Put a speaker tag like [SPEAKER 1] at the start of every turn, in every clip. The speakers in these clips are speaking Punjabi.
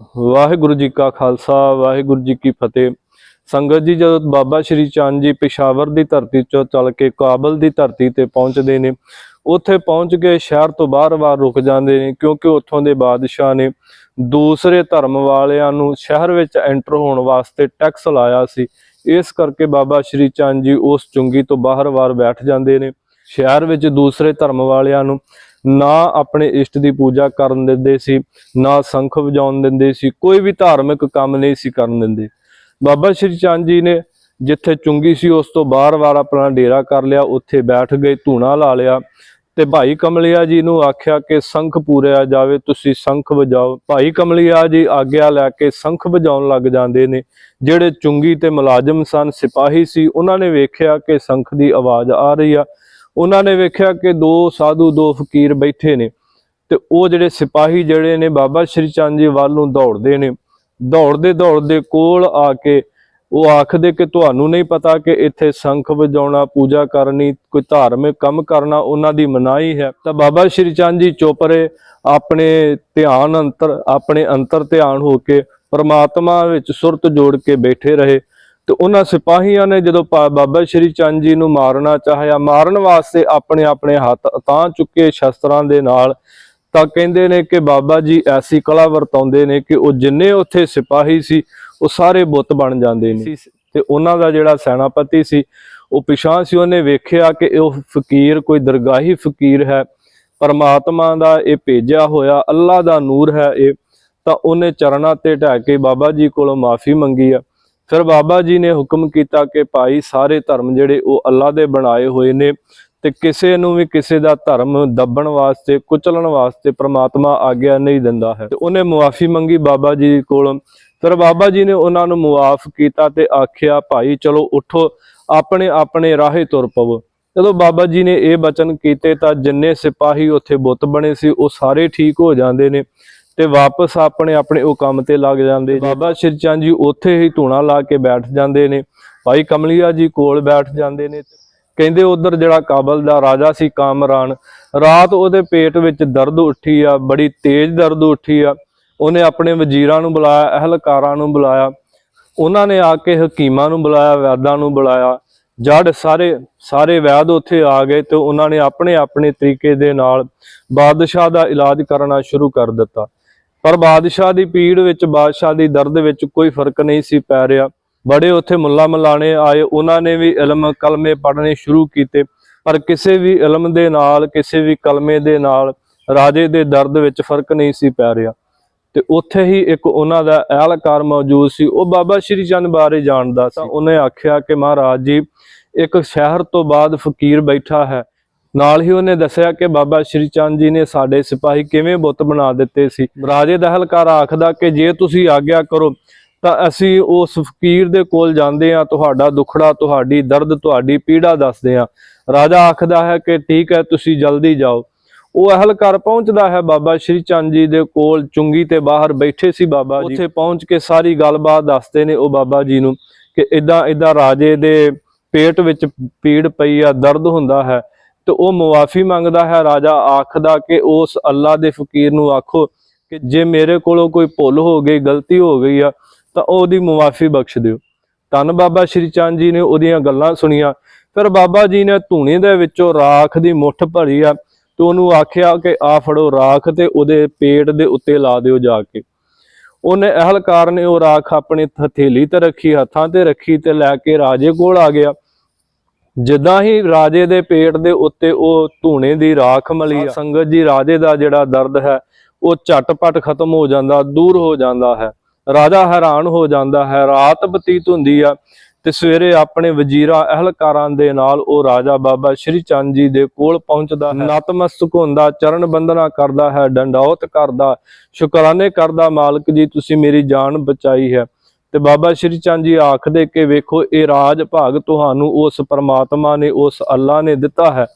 [SPEAKER 1] ਵਾਹਿਗੁਰੂ ਜੀ ਕਾ ਖਾਲਸਾ, ਵਾਹਿਗੁਰੂ ਜੀ ਕੀ ਫਤਿਹ। ਸੰਗਤ ਜੀ, ਜਦੋਂ ਬਾਬਾ ਸ਼੍ਰੀ ਚੰਦ ਜੀ ਪੇਸ਼ਾਵਰ ਦੀ ਧਰਤੀ ਚੋਂ ਚੱਲ ਕੇ ਕਾਬਲ ਦੀ ਧਰਤੀ ਤੇ ਪਹੁੰਚਦੇ ਨੇ, ਉੱਥੇ ਪਹੁੰਚ ਕੇ ਸ਼ਹਿਰ ਤੋਂ ਬਾਹਰ ਵਾਰ ਰੁਕ ਜਾਂਦੇ ਨੇ, ਕਿਉਂਕਿ ਉੱਥੋਂ ਦੇ ਬਾਦਸ਼ਾਹ ਨੇ ਦੂਸਰੇ ਧਰਮ ਵਾਲਿਆਂ ਨੂੰ ਸ਼ਹਿਰ ਵਿੱਚ ਐਂਟਰ ਹੋਣ ਵਾਸਤੇ ਟੈਕਸ ਲਾਇਆ ਸੀ। ਇਸ ਕਰਕੇ ਬਾਬਾ ਸ਼੍ਰੀ ਚੰਦ ਜੀ ਉਸ ਚੁੰਗੀ ਤੋਂ ਬਾਹਰ ਵਾਰ ਬੈਠ ਜਾਂਦੇ ਨੇ। ਸ਼ਹਿਰ ਵਿੱਚ ਦੂਸਰੇ ਧਰਮ ਵਾਲਿਆਂ ਨੂੰ ਨਾ ਆਪਣੇ ਇਸ਼ਟ ਦੀ ਪੂਜਾ ਕਰਨ ਦਿੰਦੇ ਸੀ, ਨਾ ਸੰਖ ਵਜਾਉਣ ਦਿੰਦੇ ਸੀ, ਕੋਈ ਵੀ ਧਾਰਮਿਕ ਕੰਮ ਨਹੀਂ ਸੀ ਕਰਨ ਦਿੰਦੇ। ਬਾਬਾ ਸ਼੍ਰੀ ਚੰਦ ਜੀ ਨੇ ਜਿੱਥੇ ਚੁੰਗੀ ਸੀ, ਉਸ ਤੋਂ ਬਾਹਰ-ਬਾਹਰ ਆਪਣਾ ਡੇਰਾ ਕਰ ਲਿਆ, ਉੱਥੇ ਬੈਠ ਗਏ, ਧੂਣਾ ਲਾ ਲਿਆ ਤੇ ਭਾਈ ਕਮਲਿਆ ਜੀ ਨੂੰ ਆਖਿਆ ਕਿ ਸੰਖ ਪੂਰਿਆ ਜਾਵੇ, ਤੁਸੀਂ ਸੰਖ ਵਜਾਓ। ਭਾਈ ਕਮਲਿਆ ਜੀ ਆਗਿਆ ਲੈ ਕੇ ਸੰਖ ਵਜਾਉਣ ਲੱਗ ਜਾਂਦੇ ਨੇ, ਜਿਹੜੇ ਚੁੰਗੀ ਤੇ ਮੁਲਾਜ਼ਮ ਸਨ, ਸਿਪਾਹੀ ਸੀ, ਉਹਨਾਂ ਨੇ ਵੇਖਿਆ ਕਿ ਸੰਖ ਦੀ ਆਵਾਜ਼ ਆ ਰਹੀ ਆ। ਉਹਨਾਂ ਨੇ ਵੇਖਿਆ ਕਿ ਦੋ ਸਾਧੂ, ਦੋ ਫਕੀਰ ਬੈਠੇ ਨੇ ਤੇ ਉਹ ਜਿਹੜੇ ਸਿਪਾਹੀ ਜਿਹੜੇ ਨੇ ਬਾਬਾ ਸ਼੍ਰੀ ਚੰਦ ਜੀ ਵੱਲ ਨੂੰ ਦੌੜਦੇ ਨੇ। ਦੌੜਦੇ ਦੌੜਦੇ ਕੋਲ ਆ ਕੇ ਉਹ ਆਖਦੇ ਕਿ ਤੁਹਾਨੂੰ ਨਹੀਂ ਪਤਾ ਕਿ ਇੱਥੇ ਸ਼ੰਖ ਵਜਾਉਣਾ, ਪੂਜਾ ਕਰਨੀ, ਕੋਈ ਧਾਰਮਿਕ ਕੰਮ ਕਰਨਾ ਉਹਨਾਂ ਦੀ ਮਨਾਹੀ ਹੈ। ਤਾਂ ਬਾਬਾ ਸ਼੍ਰੀ ਚੰਦ ਜੀ ਚੁੱਪ ਰਹੇ, ਆਪਣੇ ਧਿਆਨ ਅੰਤਰ, ਆਪਣੇ ਅੰਤਰ ਧਿਆਨ ਹੋ ਕੇ ਪਰਮਾਤਮਾ ਵਿੱਚ ਸੁਰਤ ਜੋੜ ਕੇ ਬੈਠੇ ਰਹੇ। ਤੇ ਉਹਨਾਂ ਸਿਪਾਹੀਆਂ ਨੇ ਜਦੋਂ ਬਾਬਾ ਸ਼੍ਰੀ ਚੰਦ ਜੀ ਨੂੰ ਮਾਰਨਾ ਚਾਹਿਆ ਮਾਰਨ ਵਾਸਤੇ ਆਪਣੇ ਆਪਣੇ ਹੱਥ ਤਾਂ ਚੁੱਕੇ ਸ਼ਸਤਰਾਂ ਦੇ ਨਾਲ ਤਾਂ ਕਹਿੰਦੇ ਨੇ ਕਿ ਬਾਬਾ ਜੀ ਐਸੀ ਕਲਾ ਵਰਤਾਉਂਦੇ ਨੇ ਕਿ ਉਹ ਜਿੰਨੇ ਉੱਥੇ ਸਿਪਾਹੀ ਸੀ ਉਹ ਸਾਰੇ ਬੁੱਤ ਬਣ ਜਾਂਦੇ ਨੇ। ਤੇ ਉਹਨਾਂ ਦਾ ਜਿਹੜਾ ਸੈਨਾਪਤੀ ਸੀ ਉਹ ਪਿਛਾਂ ਸੀ ਉਹਨੇ ਵੇਖਿਆ ਕਿ ਉਹ ਫਕੀਰ ਕੋਈ ਦਰਗਾਹੀ ਫਕੀਰ ਹੈ। ਪਰਮਾਤਮਾ ਦਾ ਇਹ ਭੇਜਿਆ ਹੋਇਆ ਅੱਲਾ ਦਾ ਨੂਰ ਹੈ ਇਹ। ਤਾਂ ਉਹਨੇ ਚਰਨਾਂ ਤੇ ਢਹਿ ਕੇ ਬਾਬਾ ਜੀ ਕੋਲੋਂ ਮਾਫੀ ਮੰਗੀ ਆ। ਫਿਰ ਬਾਬਾ ਜੀ ਨੇ ਹੁਕਮ ਕੀਤਾ ਕਿ ਭਾਈ ਸਾਰੇ ਧਰਮ ਜਿਹੜੇ ਉਹ ਅੱਲਾ ਦੇ ਬਣਾਏ ਹੋਏ ਨੇ ਤੇ ਕਿਸੇ ਨੂੰ ਵੀ ਕਿਸੇ ਦਾ ਧਰਮ ਦੱਬਣ ਵਾਸਤੇ, ਕੁਚਲਣ ਵਾਸਤੇ ਪ੍ਰਮਾਤਮਾ ਆਗਿਆ ਨਹੀਂ ਦਿੰਦਾ ਹੈ। ਤੇ ਉਹਨੇ ਮੁਆਫੀ ਮੰਗੀ ਬਾਬਾ ਜੀ ਕੋਲੋਂ। ਫਿਰ ਬਾਬਾ ਜੀ ਨੇ ਉਹਨਾਂ ਨੂੰ ਮੁਆਫ ਕੀਤਾ ਤੇ ਆਖਿਆ, ਭਾਈ ਚਲੋ ਉਠੋ, ਆਪਣੇ ਆਪਣੇ ਰਾਹੇ ਤੁਰ ਪਵੋ। ਜਦੋਂ ਬਾਬਾ ਜੀ ਨੇ ਇਹ ਬਚਨ ਕੀਤੇ ਤਾਂ ਜਿੰਨੇ ਸਿਪਾਹੀ ਉੱਥੇ ਬੁੱਤ ਬਣੇ ਸੀ, ਉਹ ਸਾਰੇ ਠੀਕ ਹੋ ਜਾਂਦੇ ਨੇ। ਤੇ ਵਾਪਸ ਆਪਣੇ ਆਪਣੇ ਉਹ ਕੰਮ ਤੇ ਲੱਗ ਜਾਂਦੇ ਬਾਬਾ ਸ਼੍ਰੀ ਚੰਦ ਜੀ ਉੱਥੇ ਹੀ ਧੂਣਾ ਲਾ ਕੇ ਬੈਠ ਜਾਂਦੇ ਨੇ। ਭਾਈ ਕਮਲੀਆ ਜੀ ਕੋਲ ਬੈਠ ਜਾਂਦੇ ਨੇ। ਕਹਿੰਦੇ ਉਧਰ ਜਿਹੜਾ ਕਾਬਲ ਦਾ ਰਾਜਾ ਸੀ ਕਾਮਰਾਨ, ਰਾਤ ਉਹਦੇ ਪੇਟ ਵਿੱਚ ਦਰਦ ਉੱਠੀ ਆ, ਬੜੀ ਤੇਜ਼ ਦਰਦ ਉੱਠੀ ਆ। ਉਹਨੇ ਆਪਣੇ ਵਜ਼ੀਰਾਂ ਨੂੰ ਬੁਲਾਇਆ, ਅਹਲਕਾਰਾਂ ਨੂੰ ਬੁਲਾਇਆ। ਉਹਨਾਂ ਨੇ ਆ ਕੇ ਹਕੀਮਾਂ ਨੂੰ ਬੁਲਾਇਆ, ਵੈਦਾਂ ਨੂੰ ਬੁਲਾਇਆ। ਜੜ ਸਾਰੇ ਸਾਰੇ ਵੈਦ ਉੱਥੇ ਆ ਗਏ ਤੇ ਉਹਨਾਂ ਨੇ ਆਪਣੇ ਆਪਣੇ ਤਰੀਕੇ ਦੇ ਨਾਲ ਬਾਦਸ਼ਾਹ ਦਾ ਇਲਾਜ ਕਰਨਾ ਸ਼ੁਰੂ ਕਰ ਦਿੱਤਾ। ਪਰ ਬਾਦਸ਼ਾਹ ਦੀ ਪੀੜ ਵਿੱਚ ਬਾਦਸ਼ਾਹ ਦੀ ਦਰਦ ਵਿੱਚ ਕੋਈ ਫ਼ਰਕ ਨਹੀਂ ਸੀ ਪੈ ਰਿਹਾ। ਬੜੇ ਉੱਥੇ ਮੁੱਲਾ ਮਲਾਣੇ ਆਏ ਉਹਨਾਂ ਨੇ ਵੀ ਇਲਮ ਕਲਮੇ ਪੜ੍ਹਨੇ ਸ਼ੁਰੂ ਕੀਤੇ। ਪਰ ਕਿਸੇ ਵੀ ਇਲਮ ਦੇ ਨਾਲ ਕਿਸੇ ਵੀ ਕਲਮੇ ਦੇ ਨਾਲ ਰਾਜੇ ਦੇ ਦਰਦ ਵਿੱਚ ਫ਼ਰਕ ਨਹੀਂ ਸੀ ਪੈ ਰਿਹਾ। ਤੇ ਉੱਥੇ ਹੀ ਇੱਕ ਉਹਨਾਂ ਦਾ ਅਹਿਲਕਾਰ ਮੌਜੂਦ ਸੀ। ਉਹ ਬਾਬਾ ਸ਼੍ਰੀ ਚੰਦ ਬਾਰੇ ਜਾਣਦਾ ਸੀ। ਉਹਨੇ ਆਖਿਆ ਕਿ ਮਹਾਰਾਜ ਜੀ ਇੱਕ ਸ਼ਹਿਰ ਤੋਂ ਬਾਅਦ ਫਕੀਰ ਬੈਠਾ ਹੈ। ਨਾਲ ਹੀ ਉਹਨੇ ਦੱਸਿਆ ਕਿ ਬਾਬਾ ਸ਼੍ਰੀ ਚੰਦ ਜੀ ਨੇ ਸਾਡੇ ਸਿਪਾਹੀ ਕਿਵੇਂ ਬੁੱਤ ਬਣਾ ਦਿੱਤੇ ਸੀ। ਰਾਜੇ ਦਾ ਅਹਿਲਕਾਰ ਆਖਦਾ ਕਿ ਜੇ ਤੁਸੀਂ ਆਗਿਆ ਕਰੋ, ਤਾਂ ਅਸੀਂ ਉਸ ਫਕੀਰ ਦੇ ਕੋਲ ਜਾਂਦੇ ਆ ਤੁਹਾਡਾ ਦੁਖੜਾ, ਤੁਹਾਡੀ ਦਰਦ, ਤੁਹਾਡੀ ਪੀੜਾ ਦੱਸਦੇ ਆ ਰਾਜਾ ਆਖਦਾ ਹੈ ਕਿ ਠੀਕ ਹੈ, ਤੁਸੀਂ ਜਲਦੀ ਜਾਓ। ਉਹ ਅਹਲਕਾਰ ਪਹੁੰਚਦਾ ਹੈ ਬਾਬਾ ਸ਼੍ਰੀ ਚੰਦ ਜੀ ਦੇ ਕੋਲ, ਚੁੰਗੀ ਤੇ ਬਾਹਰ ਬੈਠੇ ਸੀ ਬਾਬਾ ਜੀ। ਉੱਥੇ ਪਹੁੰਚ ਕੇ ਸਾਰੀ ਗੱਲਬਾਤ ਦੱਸਦੇ ਨੇ ਉਹ ਬਾਬਾ ਜੀ ਨੂੰ ਕਿ ਇਦਾਂ ਇਦਾਂ ਰਾਜੇ ਦੇ ਪੇਟ ਵਿੱਚ ਪੀੜ ਪਈ ਆ, ਦਰਦ ਹੁੰਦਾ ਹੈ। ਤੇ ਉਹ ਮੁਆਫੀ ਮੰਗਦਾ ਹੈ, ਰਾਜਾ ਆਖਦਾ ਕਿ ਉਸ ਅੱਲਾ ਦੇ ਫਕੀਰ ਨੂੰ ਆਖੋ ਕਿ ਜੇ ਮੇਰੇ ਕੋਲੋਂ ਕੋਈ ਭੁੱਲ ਹੋ ਗਈ, ਗਲਤੀ ਹੋ ਗਈ ਆ, ਤਾਂ ਉਹਦੀ ਮੁਆਫੀ ਬਖਸ਼ ਦਿਓ। ਧੰਨ ਬਾਬਾ ਸ਼੍ਰੀ ਚੰਦ ਜੀ ਨੇ ਉਹਦੀਆਂ ਗੱਲਾਂ ਸੁਣੀਆਂ। ਫਿਰ ਬਾਬਾ ਜੀ ਨੇ ਧੂਣੀ ਦੇ ਵਿੱਚੋਂ ਰਾਖ ਦੀ ਮੁੱਠ ਭਰੀ ਆ ਤੇ ਉਹਨੂੰ ਆਖਿਆ ਕਿ ਆ ਫੜੋ ਰਾਖ ਤੇ ਉਹਦੇ ਪੇਟ ਦੇ ਉੱਤੇ ਲਾ ਦਿਓ ਜਾ ਕੇ। ਉਹਨੇ ਅਹਲਕਾਰ ਨੇ ਉਹ ਰਾਖ ਆਪਣੀ ਹਥੇਲੀ ਤੇ ਰੱਖੀ, ਹੱਥਾਂ ਤੇ ਰੱਖੀ ਤੇ ਲੈ ਕੇ ਰਾਜੇ ਕੋਲ ਆ ਗਿਆ। ਜਿੱਦਾਂ ਹੀ ਰਾਜੇ ਦੇ ਪੇਟ ਦੇ ਉੱਤੇ ਉਹ ਧੂਣੇ ਦੀ ਰਾਖ ਮਲੀ ਸੰਗਤ ਜੀ ਰਾਜੇ ਦਾ ਜਿਹੜਾ ਦਰਦ ਹੈ ਉਹ ਝਟਪਟ ਖਤਮ ਹੋ ਜਾਂਦਾ ਦੂਰ ਹੋ ਜਾਂਦਾ ਹੈ। ਰਾਜਾ ਹੈਰਾਨ ਹੋ ਜਾਂਦਾ ਹੈ ਰਾਤ ਬਤੀਤ ਹੁੰਦੀ ਆ ਤੇ ਸਵੇਰੇ ਆਪਣੇ ਵਜ਼ੀਰਾਂ ਅਹਲਕਾਰਾਂ ਦੇ ਨਾਲ ਉਹ ਰਾਜਾ ਬਾਬਾ ਸ਼੍ਰੀ ਚੰਦ ਜੀ ਦੇ ਕੋਲ ਪਹੁੰਚਦਾ ਹੈ। ਨਤਮਸਤਕ ਹੁੰਦਾ ਚਰਨ ਬੰਦਨਾ ਕਰਦਾ ਹੈ ਡੰਡੌਤ ਕਰਦਾ ਸ਼ੁਕਰਾਨੇ ਕਰਦਾ ਮਾਲਕ ਜੀ ਤੁਸੀਂ ਮੇਰੀ ਜਾਨ ਬਚਾਈ ਹੈ। ਤੇ ਬਾਬਾ ਸ਼੍ਰੀ ਚੰਦ ਜੀ ਆਖਦੇ ਕਿ ਵੇਖੋ, ਇਹ ਰਾਜ ਭਾਗ ਤੁਹਾਨੂੰ ਉਸ ਪਰਮਾਤਮਾ ਨੇ, ਉਸ ਅੱਲਾ ਨੇ ਦਿੱਤਾ ਹੈ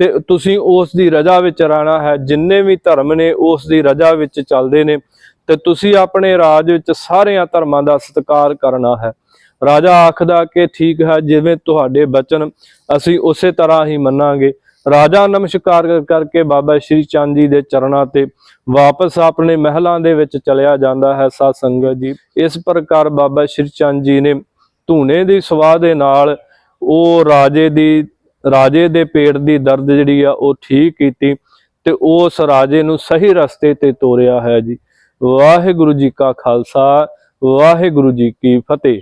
[SPEAKER 1] ਤੇ ਤੁਸੀਂ ਉਸ ਦੀ ਰਜ਼ਾ ਵਿੱਚ ਰਹਿਣਾ ਹੈ। ਜਿੰਨੇ ਵੀ ਧਰਮ ਨੇ ਉਸ ਦੀ ਰਜ਼ਾ ਵਿੱਚ ਚੱਲਦੇ ਨੇ ਤੇ ਤੁਸੀਂ ਆਪਣੇ ਰਾਜ ਵਿੱਚ ਸਾਰਿਆਂ ਧਰਮਾਂ ਦਾ ਸਤਿਕਾਰ ਕਰਨਾ ਹੈ। ਰਾਜਾ ਆਖਦਾ ਕਿ ਠੀਕ ਹੈ, ਜਿਵੇਂ ਤੁਹਾਡੇ ਬਚਨ ਅਸੀਂ ਉਸੇ ਤਰ੍ਹਾਂ ਹੀ ਮੰਨਾਂਗੇ। ਰਾਜਾ ਨਮਸਕਾਰ ਕਰਕੇ ਬਾਬਾ ਸ਼੍ਰੀ ਚੰਦ ਜੀ ਦੇ ਚਰਨਾਂ ਤੇ ਵਾਪਸ ਆਪਣੇ ਮਹਿਲਾਂ ਦੇ ਵਿੱਚ ਚਲਿਆ ਜਾਂਦਾ ਹੈ ਸਾਧ ਸੰਗਤ ਜੀ। ਇਸ ਪ੍ਰਕਾਰ ਬਾਬਾ ਸ਼੍ਰੀ ਚੰਦ ਜੀ ਨੇ ਧੂਨੇ ਦੀ ਸਵਾਹ ਦੇ ਨਾਲ ਉਹ ਰਾਜੇ ਦੀ, ਰਾਜੇ ਦੇ ਪੇਟ ਦੀ ਦਰਦ ਜਿਹੜੀ ਆ ਉਹ ਠੀਕ ਕੀਤੀ ਤੇ ਉਸ ਰਾਜੇ ਨੂੰ ਸਹੀ ਰਸਤੇ ਤੇ ਤੋਰਿਆ ਹੈ ਜੀ। ਵਾਹਿਗੁਰੂ ਜੀ ਕਾ ਖਾਲਸਾ, ਵਾਹਿਗੁਰੂ ਜੀ ਕੀ ਫਤਿਹ।